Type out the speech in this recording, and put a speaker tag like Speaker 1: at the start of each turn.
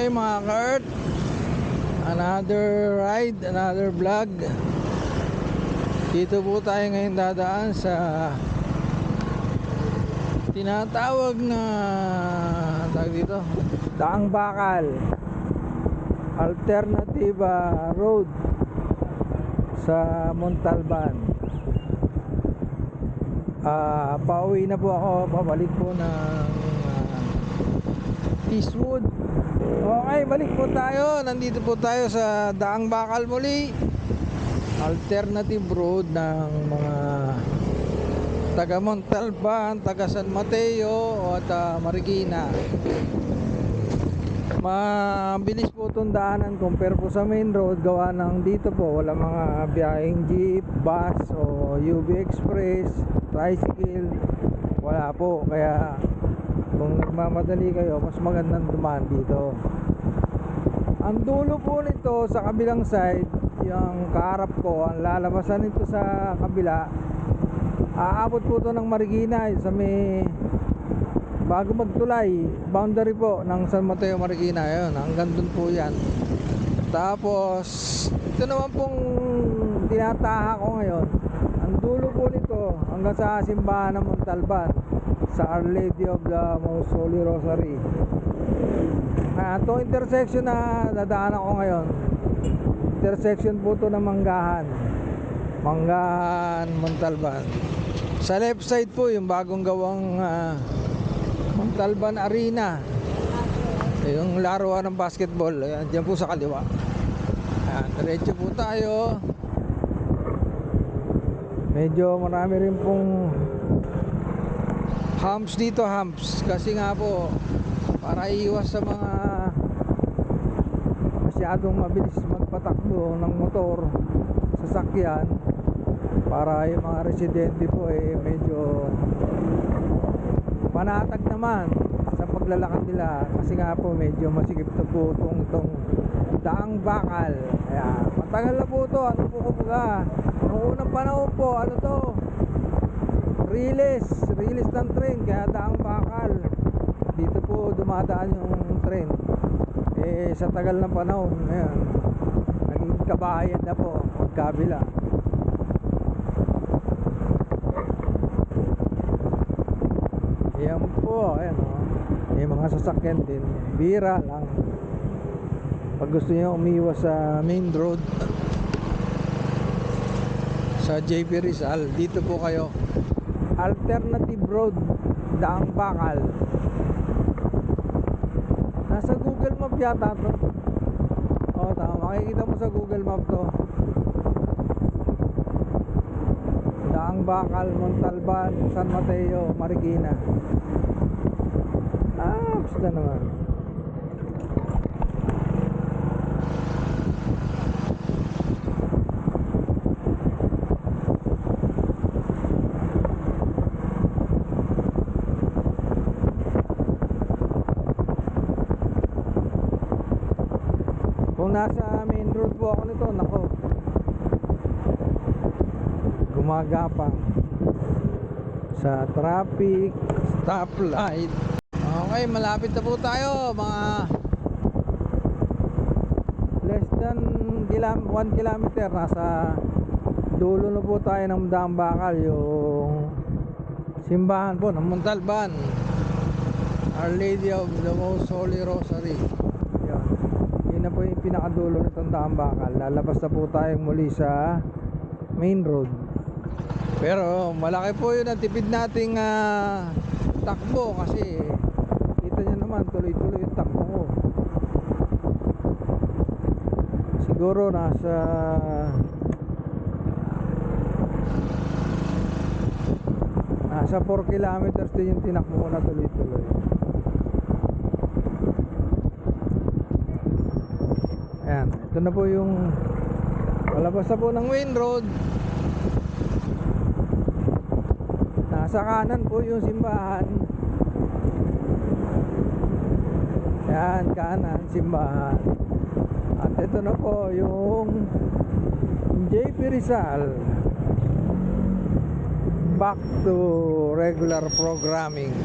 Speaker 1: Okay mga ka-Earth. Another ride, another vlog. Dito po tayo ngayon dadaan sa Tinatawag na Tawag dito Daang Bakal. Alternativa Road Sa Montalban. Ah, pauwi na po ako, pabalik po ng ah, Eastwood. Okay, balik po tayo. Nandito po tayo sa Daang Bakal muli. Alternative road ng mga taga Montalban, taga San Mateo at ah, Marikina. Mabilis po itong daanan compare po sa main road gawa ng dito po wala mga biyaheng jeep, bus o UB Express, tricycle wala po kaya kung nagmamadali kayo mas magandang dumaan dito. Ang dulo po nito sa kabilang side yung kaharap ko ang lalabasan nito sa kabila aabot po to ng Marikina sa may bago magtulay boundary po ng San Mateo Marikina. Yun hanggang dun po yan. Tapos ito naman pong tinataha ko ngayon. Ang dulo po nito hanggang sa simbahan ng Montalban sa Our Lady of the Most Holy Rosary. Ah, itong intersection na dadaanan ko ngayon intersection po to ng Manggahan. Manggahan Montalban. Sa left side po yung bagong gawang ah, Montalban Arena. Yung laruan ng basketball. Ayan dyan po sa kaliwa. Ayan diretso po tayo. Medyo marami rin pong humps dito humps. Kasi nga po para iwas sa mga masyadong mabilis magpatakbo ng motor sasakyan para yung mga residente po eh medyo panatag naman sa paglalakad nila. Kasi nga po medyo masikip na po itong, itong daang bakal. Kaya matagal na po ito. Ano po kumbaga noong unang panahon po ano to release release ng train kaya daang bakal dito po dumadaan yung train eh sa tagal ng panahon ayan, naging kabahayan na po magkabila Ayan po, ayan o. May mga sasakyan din. Bira lang. Pag gusto niyo umiwas sa main road sa JP Rizal, dito po kayo. Alternative road, Daang Bakal. Nasa Google Map yata to. Oo, tama. Makikita mo sa Google Map to. Daang Bakal, Montalban, San Mateo, Marikina. Ah, basta naman. Kung nasa main road po ako nito, nako. Gumagapang sa traffic, stoplight. Okay, malapit na po tayo, mga less than 1 kilometer nasa dulo na po tayo ng Daang Bakal yung simbahan po ng Montalban Our Lady of the Most Holy Rosary yun, na po yung pinakadulo Daang Bakal. Lalabas na po tayong muli sa main road. Pero malaki po yun ang tipid nating ah, takbo kasi kita nyo naman tuloy-tuloy yung takbo ko. Siguro nasa nasa 4 kilometers din yung tinakbo ko na tuloy-tuloy. ayan ito na po yung palabas na po ng main road Nasa kanan po yung simbahan. Yan, kanan, simbahan. At ito na po yung JP Rizal. Back to regular programming.